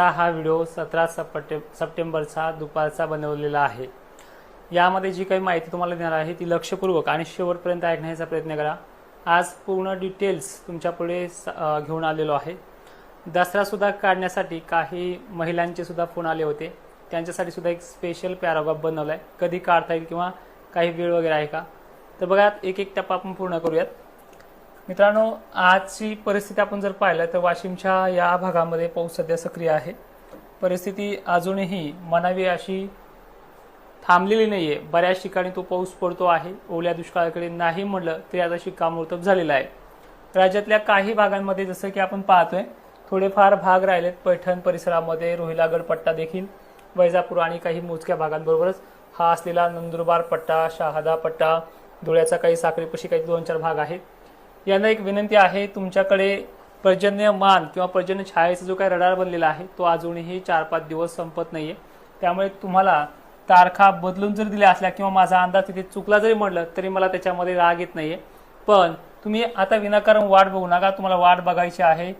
हा व्हिडिओ सतरा सप्टे सप्टेंबरचा दुपारचा बनवलेला आहे. यामध्ये जी काही माहिती तुम्हाला देणार आहे ती लक्षपूर्वक आणि शेवटपर्यंत ऐकण्याचा प्रयत्न करा. आज पूर्ण डिटेल्स तुमच्यापुढे स- घेऊन आलेलो आहे. दसरासुद्धा काढण्यासाठी काही महिलांचे सुद्धा फोन आले होते. त्यांच्यासाठी सुद्धा एक स्पेशल पॅराग्राफ बनवला आहे कधी काढता येईल किंवा काही वेळ वगैरे आहे का? तर बघा एक एक टप्पा आपण पूर्ण करूयात. मित्रांनो आजची परिस्थिती आपण जर पाहिलं तर वाशिमच्या या भागामध्ये पाऊस सध्या सक्रिय आहे. परिस्थिती अजूनही म्हणावी अशी थांबलेली नाही आहे बऱ्याच ठिकाणी तो पाऊस पडतो आहे. ओल्या दुष्काळाकडे नाही म्हणलं तरी आता शिक्कामोर्तब झालेला आहे. राज्यातल्या काही भागांमध्ये जसं की आपण पाहतोय थोडेफार भाग राहिलेत. पैठण परिसरामध्ये रोहिलागड पट्टा देखील वैजापूर आणि काही मोजक्या भागांबरोबरच हा असलेला नंदुरबार पट्टा शहादा पट्टा धुळ्याचा काही साखरेपशी काही दोन चार भाग आहेत. यांना एक विनंती आहे तुमच्याकडे पर्जन्य मान किंवा पर्जन्य छायेचा जो काही रडार बनलेला आहे तो अजूनही चार पाच दिवस संपत नाहीये. त्यामुळे तुम्हाला तारखा बदलून जर दिल्या असल्या किंवा माझा अंदाज तिथे चुकला जरी म्हटलं तरी मला त्याच्यामध्ये राग येत नाहीये. पण तुम्ही आता विनाकारण वाट बघू नका तुम्हाला वाट बघायची आहे.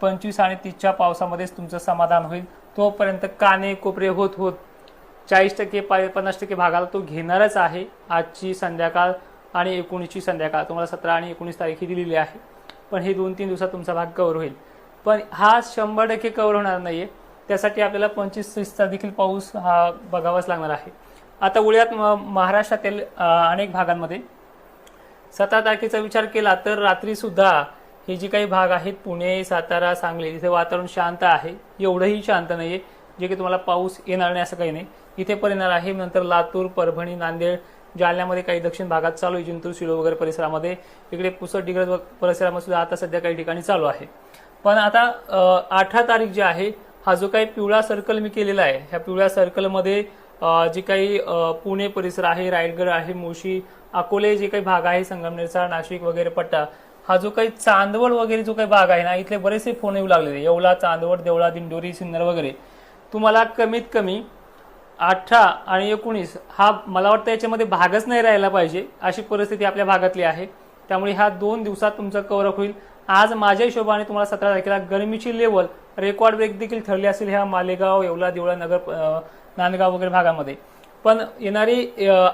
पंचवीस आणि तीसच्या पावसामध्येच तुमचं समाधान होईल. तोपर्यंत काने कोपरे होत होत चाळीस टक्के पा- पन्नास टक्के भागाला तो घेणारच आहे. आजची संध्याकाळ आणि एकोणीसची संध्याकाळ. तुम्हाला सतरा आणि एकोणीस तारीख ही दिलेली आहे. पण हे दोन तीन दिवसात तुमचा भाग कव्हर होईल. पण हा शंभर टक्के कव्हर होणार नाहीये. त्यासाठी आपल्याला पंचवीस तीसचा देखील पाऊस हा बघावाच लागणार आहे. आता उळ्यात महाराष्ट्रातील अनेक भागांमध्ये. सतरा तारखेचा विचार केला तर रात्री सुद्धा हे जे काही भाग आहेत पुणे सातारा सांगली इथे वातावरण शांत आहे. एवढंही शांत नाहीये जे की तुम्हाला पाऊस येणार नाही असं काही नाही. इथे पण येणार आहे. नंतर लातूर परभणी नांदेड जालन्यामध्ये काही दक्षिण भागात चालू आहे. जिंतूर शिलो वगैरे परिसरामध्ये इकडे पुसद डिग्रज परिसरामध्ये सुद्धा आता सध्या काही ठिकाणी चालू आहे. पण आता अठरा तारीख जी आहे हा जो काही पिवळा सर्कल मी केलेला आहे ह्या पिवळ्या सर्कलमध्ये जे काही पुणे परिसर आहे रायगड आहे मुळशी अकोले जे काही भाग आहे संगमनेरचा नाशिक वगैरे पट्टा हा जो काही चांदवड वगैरे जो काही भाग आहे ना इथले बरेचसे फोन येऊ लागलेले. येवला चांदवड देवळा दिंडोरी सिन्नर वगैरे. तुम्हाला कमीत कमी अठरा आणि एकोणीस हा मला वाटतं याच्यामध्ये भागच नाही राहायला पाहिजे अशी परिस्थिती आपल्या भागातली आहे. त्यामुळे ह्या दोन दिवसात तुमचं कव्हरअप होईल. आज माझ्या हिशोबाने तुम्हाला सतरा तारखेला गरमीची लेवल रेकॉर्ड ब्रेक देखील ठरली असेल ह्या मालेगाव येवला देवळा नगर नांदगाव वगैरे भागामध्ये. पण येणारी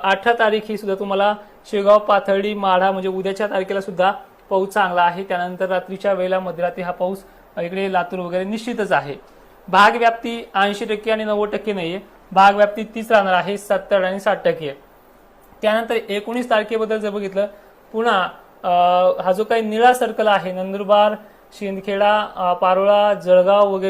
अठरा तारीख ही सुद्धा तुम्हाला शेगाव पाथर्डी माढा म्हणजे उद्याच्या तारखेला सुद्धा पाऊस चांगला आहे. त्यानंतर रात्रीच्या वेळेला मध्यरात्री हा पाऊस इकडे लातूर वगैरे निश्चितच आहे. भाग व्याप्ती ऐंशी टक्के आणि नव्वद टक्के नाहीये. भाग व्याप्ती तीच राहणार आहे सत्तर आणि साठ टक्के. त्यानंतर एकोणीस तारखेबद्दल जर बघितलं पुन्हा अं, हा जो काही निळा सर्कल आहे नंदुरबार शिंदखेडा पारोळा जळगाव वगैरे